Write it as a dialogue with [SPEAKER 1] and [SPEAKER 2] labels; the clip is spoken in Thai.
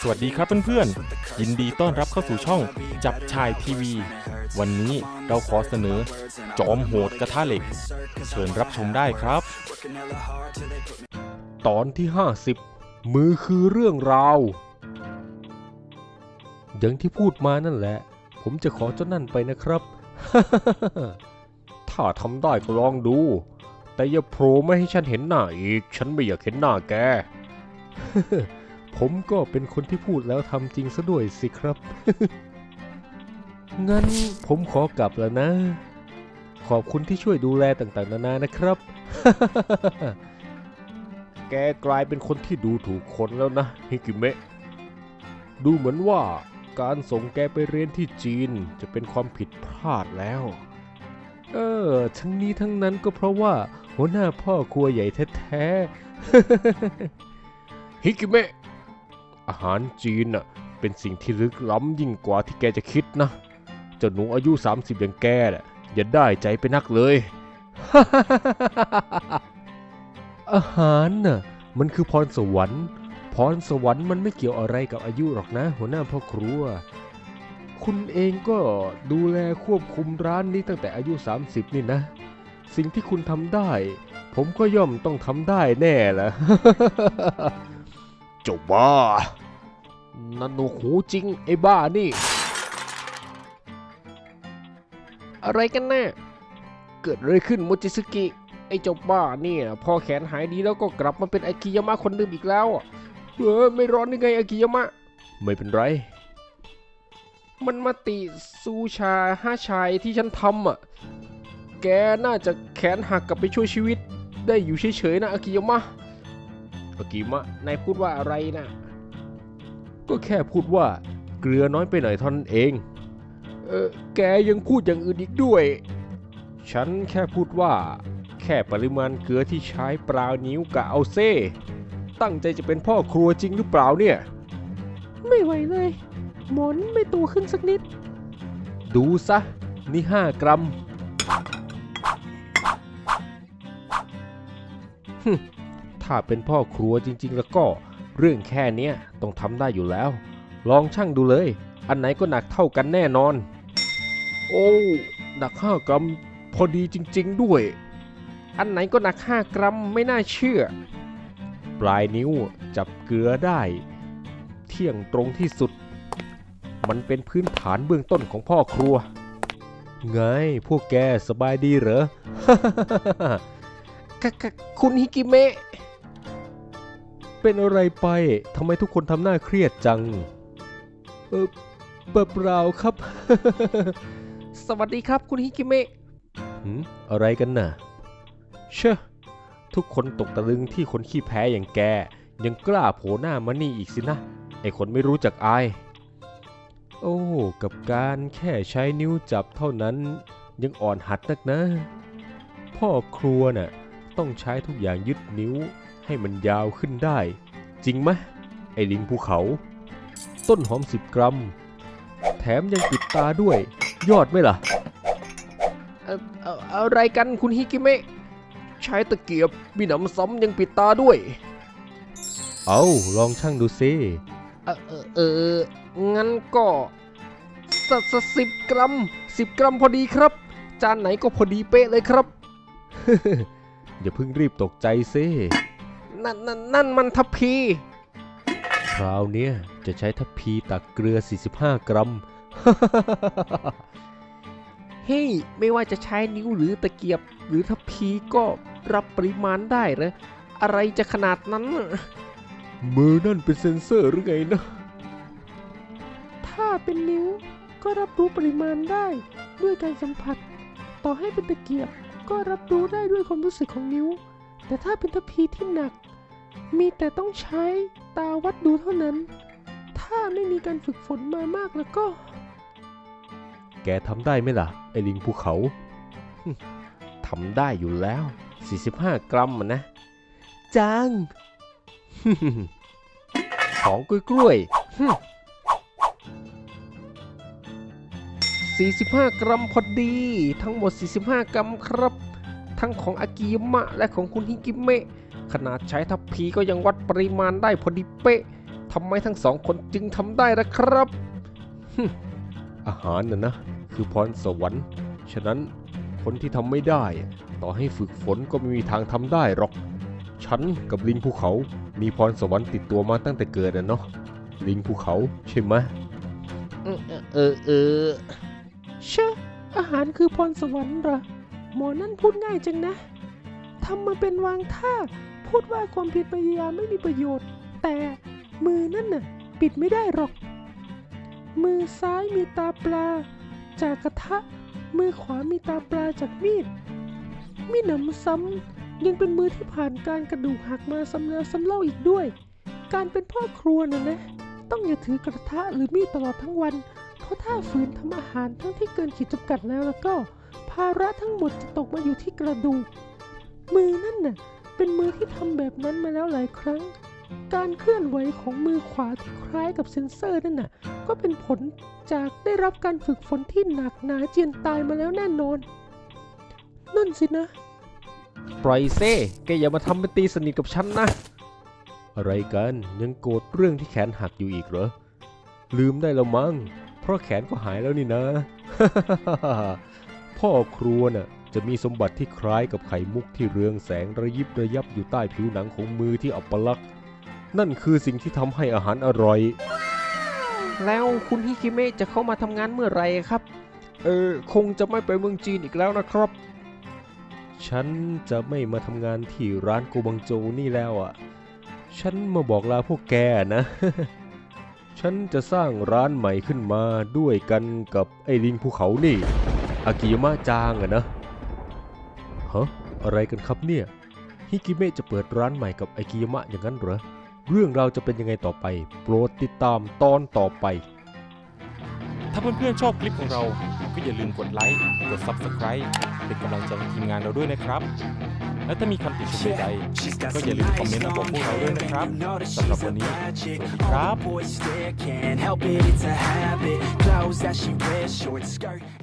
[SPEAKER 1] สวัสดีครับเพื่อนๆ ยินดีต้อนรับเข้าสู่ช่องจับชายทีวี วันนี้เราขอเสนอ จอมโหดกระทะเหล็ก เชิญรับชมได้ครับ
[SPEAKER 2] Working hella hard till they put me
[SPEAKER 3] ตอนที่ 50 มือคือเรื่องราวอย่างที่พูดมานั่นแหละ ผมจะขอเจ้านั่นไปนะครับ ถ้าทำได้ก็ลองดู แต่อย่าโผล่ไม่ให้ฉันเห็นหน้าอีก ฉันไม่อยากเห็นหน้าแก ผมก็เป็นคนที่พูดแล้วทำจริงซะด้วยสิครับ งั้นผมขอกลับแล้วนะ ขอบคุณที่ช่วยดูแลต่างๆ นานานะครับ แกกลายเป็นคนที่ดูถูกคนแล้วนะฮิกิเมะ ดูเหมือนว่าการส่งแกไปเรียนที่จีนจะเป็นความผิดพลาดแล้ว เออ ทั้งนี้ทั้งนั้นก็เพราะว่า หัวหน้าพ่อครัวใหญ่แท้ๆ ฮิกิเมะอาหารจีนน่ะเป็นสิ่งที่ลึกล้ำยิ่งกว่าที่แกจะคิดนะเจ้าหนูอายุ 30อย่างแกน่ะอย่าได้ใจไปนักเลย อาหารน่ะมันคือพรสวรรค์ พรสวรรค์มันไม่เกี่ยวอะไรกับอายุหรอกนะ หัวหน้าพ่อครัว คุณเองก็ดูแลควบคุมร้านนี้ตั้งแต่อายุ 30 นี่นะ สิ่งที่คุณทำได้ ผมก็ย่อมต้องทำได้แน่ละ เจ้าบ้า นันหนูหูจริง ไอ้บ้านี่ อะไรกันแน่เกิดอะไรขึ้นโมจิสกิ ไอ้เจ้าบ้าเนี่ย พอแขนหายดีแล้วก็กลับมาเป็นอากิยามะคนเดิมอีกแล้วอะเออไม่ร้อนยังไงอากิยามะ ไม่เป็นไร มันมาติซูชาห้าชายที่ฉันทำอะ แกน่าจะแขนหักกลับไปช่วยชีวิต ได้อยู่เฉยๆนะอากิยามะากิยามะนายพูดว่าอะไรนะก็แค่พูดว่าเกลือน้อยไปหน่อยเท่านั้นเอง เออแกยังพูดอย่างอื่นอีกด้วย ฉันแค่พูดว่า แค่ปริมาณเกลือที่ใช้ปลานิ้วกะเอาเซ่ ตั้งใจจะเป็นพ่อครัวจริงหรือเปล่าเนี่ย ไม่ไหวเลย หมอนไม่โตขึ้นสักนิด ดูซะ นี่ห้ากรัม ถ้าเป็นพ่อครัวจริง ๆ แล้วก็เรื่องแค่เนี้ยต้องทำได้อยู่แล้ว ลองชั่งดูเลย อันไหนก็หนักเท่ากันแน่นอน โอ้หนักห้ากรัมพอดีจริง ๆ ด้วย อันไหนก็หนัก5กรัมไม่น่าเชื่อ ปลายนิ้วจับเกลือได้ เที่ยงตรงที่สุด มันเป็นพื้นฐานเบื้องต้นของพ่อครัว ไงพวกแกสบายดีเหรอ คุณฮิกิเมะ เป็นอะไรไปทำไมทุกคนทำหน้าเครียดจัง เออเปล่าครับ สวัสดีครับคุณฮิกิเมะหืมอะไรกันน่ะ เชอะทุกคนตกตะลึงที่คนขี้แพ้อย่างแก ยังกล้าโผล่หน้ามานี่อีกสินะ ไอคนไม่รู้จักอาย โอ้ กับการแค่ใช้นิ้วจับเท่านั้น ยังอ่อนหัดนักนะ พ่อครัวน่ะ ต้องใช้ทุกอย่างยึดนิ้วให้มันยาวขึ้นได้ จริงไหมไอลิงภูเขา ต้นหอม 10 กรัม แถมยังปิดตาด้วย ยอดไหมล่ะเอ่อเอ่ออะไรกันคุณฮิกิเมะใช้ตะเกียบมีหนำซ้ำยังปิดตาด้วย เอาลองช่างดูซิเออเออเอองั้นก็สสสิบกรัมสิบกรัมพอดีครับ จานไหนก็พอดีเป๊ะเลยครับ อย่าเพิ่งรีบตกใจซินั่นนั่นนั่นมันทัพพี คราวเนี้ยจะใช้ทัพพีตักเกลือ 45 กรัม เฮ้ย ไม่ว่าจะใช้นิ้วหรือตะเกียบ หรือทัพพีก็รับปริมาณได้เหรอ อะไรจะขนาดนั้นน่ะมือนั่นเป็นเซ็นเซอร์หรือไงนะ ถ้าเป็นนิ้วก็รับรู้ปริมาณได้ ด้วยการสัมผัส ต่อให้เป็นตะเกียบ ก็รับรู้ได้ด้วยความรู้สึกของนิ้ว แต่ถ้าเป็นทัพพีที่หนัก มีแต่ต้องใช้ตาวัดดูเท่านั้น ถ้าไม่มีการฝึกฝนมามากแล้วก็ แกทำได้ไหมล่ะ ไอลิงภูเขา ทำได้อยู่แล้ว 45 กรัมนะ จัง ของกล้วยก 45 กรัมพอดี ทั้งหมด 45 กรัมครับ ทั้งของอากิยมะและของคุณฮิกิเมะ ขนาดใช้ทัพพีก็ยังวัดปริมาณได้พอดีเป๊ะทำไมทั้งสองคนจึงทำได้ล่ะครับ อาหารน่ะนะ คือพรสวรรค์ ฉะนั้นคนที่ทำไม่ได้ ต่อให้ฝึกฝนก็ไม่มีทางทำได้หรอก ฉันกับลิงภูเขามีพรสวรรค์ติดตัวมาตั้งแต่เกิดอะเนาะลิงภูเขาใช่ไหมเออเออ เออเชะอาหารคือพรสวรรค์หรอ หมอนั่นพูดง่ายจังนะ ทำมาเป็นวางท่า พูดว่าความผิดพยายามไม่มีประโยชน์ แต่มือนั่นน่ะ ปิดไม่ได้หรอก มือซ้ายมีตาปลา จากกระทะ มือขวามีตาปลาจากมีด มีหนำซ้ำยังเป็นมือที่ผ่านการกระดูกหักมาซ้ำแล้วซ้ำเล่าอีกด้วย การเป็นพ่อครัวน่ะนะ ต้องอย่าถือกระทะหรือมีดตลอดทั้งวัน ราะถ้าฝืนทำอาหารทั้งที่เกินขีดจำกัดแล้วแล้วก็ ภาระทั้งหมดจะตกมาอยู่ที่กระดูก มือนั่นน่ะเป็นมือที่ทำแบบนั้นมาแล้วหลายครั้ง การเคลื่อนไหวของมือขวาที่คล้ายกับเซ็นเซอร์นั่นน่ะก็เป็นผลจากได้รับการฝึกฝนที่หนักหนาเจียนตายมาแล้วแน่นอน นั่นสินะ ปล่อยเซ่แกอย่ามาทำเป็นตีสนิทกับฉันนะ อะไรกันยังโกรธเรื่องที่แขนหักอยู่อีกเหรอ ลืมได้แล้วมั้ง ราะแขนก็หายแล้วนี่นะ พ่อครัวน่ะจะมีสมบัติที่คล้ายกับไข่มุกที่เรืองแสงระยิบระยับอยู่ใต้ผิวหนังของมือที่อัปลักษณ์นั่นคือสิ่งที่ทำให้อาหารอร่อย แล้วคุณฮิคิเมะจะเข้ามาทำงานเมื่อไหรครับ เออคงจะไม่ไปเมืองจีนอีกแล้วนะครับ ฉันจะไม่มาทำงานที่ร้านโกบังโจนี่แล้วอะ ฉันมาบอกลาพวกแกนะ ฉันจะสร้างร้านใหม่ขึ้นมาด้วยกันกับไอ้ลิงภูเขานี่ อากิยามะจางอะนะฮะอะไรกันครับเนี่ย ฮิกิเมะจะเปิดร้านใหม่กับไอากิยามะอย่างนั้นเหรอ เรื่องเราจะเป็นยังไงต่อไป โปรดติดตามตอนต่อไป
[SPEAKER 1] ถ้าเพื่อนๆชอบคลิปของเรา ก็อย่าลืมกดไลค์ กด Subscribe เป็นกำลังใจให้ทีมงานเราด้วยนะครับ และถ้ามีคำติชมใดๆก็อย่าลืมคอมเมนต์มาบอกพวกเราด้วยนะครับสำหรับวันนี้ สวัสดีครับ